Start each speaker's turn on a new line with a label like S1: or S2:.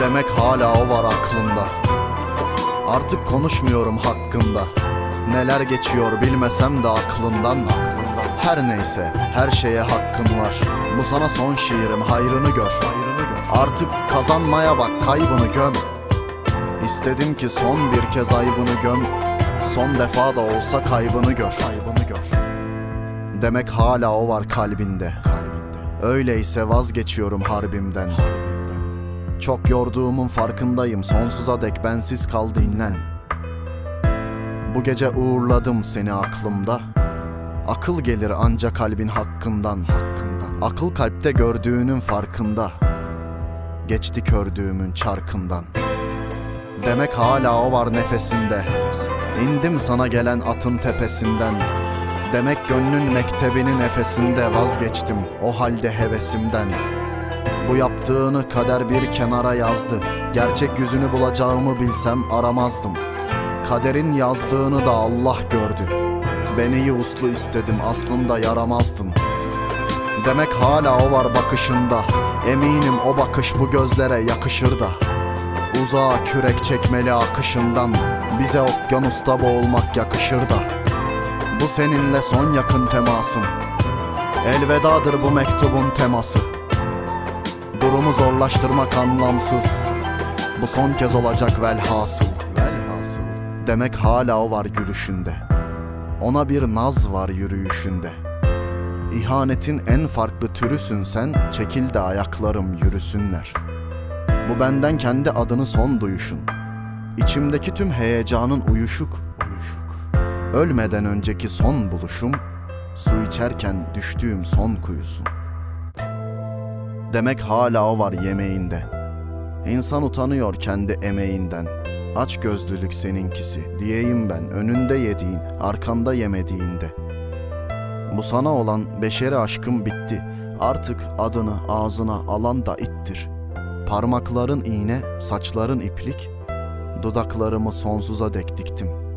S1: Demek hala o var aklında Artık konuşmuyorum hakkında. Neler geçiyor bilmesem de aklından Her neyse her şeye hakkın var. Bu sana son şiirim hayrını gör. Artık kazanmaya bak kaybını göm. İstedim ki son bir kez aybını göm. Son defa da olsa kaybını gör. Kaybını gör. Demek hala o var kalbinde. Öyleyse vazgeçiyorum harbimden Çok yorduğumun farkındayım. Sonsuza dek bensiz kal dinlen. Bu gece uğurladım seni aklımda. Akıl gelir ancak kalbin hakkından hakkından. Akıl kalpte gördüğünün farkında. Geçti kördüğümün çarkından. Demek hala o var nefesinde. İndim sana gelen atın tepesinden. Demek gönlün mektebinin nefesinde vazgeçtim o halde hevesimden Bu yaptığını kader bir kenara yazdı. Gerçek yüzünü bulacağımı bilsem aramazdım. Kaderin yazdığını da Allah gördü. Ben iyi uslu istedim aslında yaramazdım. Demek hala o var bakışında. Eminim o bakış bu gözlere yakışır da. Uzağa kürek çekmeli akışından. Bize okyanusta boğulmak yakışır da. Bu seninle son yakın temasım. Elvedadır bu mektubun teması Durumu zorlaştırmak anlamsız. Bu son kez olacak velhasıl Velhasıl. Demek hala o var gülüşünde. Ona bir naz var yürüyüşünde. İhanetin en farklı türüsün sen Çekil de ayaklarım yürüsünler. Bu benden kendi adını son duyuşun. İçimdeki tüm heyecanın uyuşuk Uyuşuk. Ölmeden önceki son buluşum Su içerken düştüğüm son kuyusun Demek hala o var yemeğinde. İnsan utanıyor kendi emeğinden. Aç gözlülük seninkisi diyeyim ben Önünde yediğin arkanda yemediğinde. Bu sana olan beşeri aşkım bitti. Artık adını ağzına alan da ittir. Parmakların iğne, saçların iplik. Dudaklarımı sonsuza dek diktim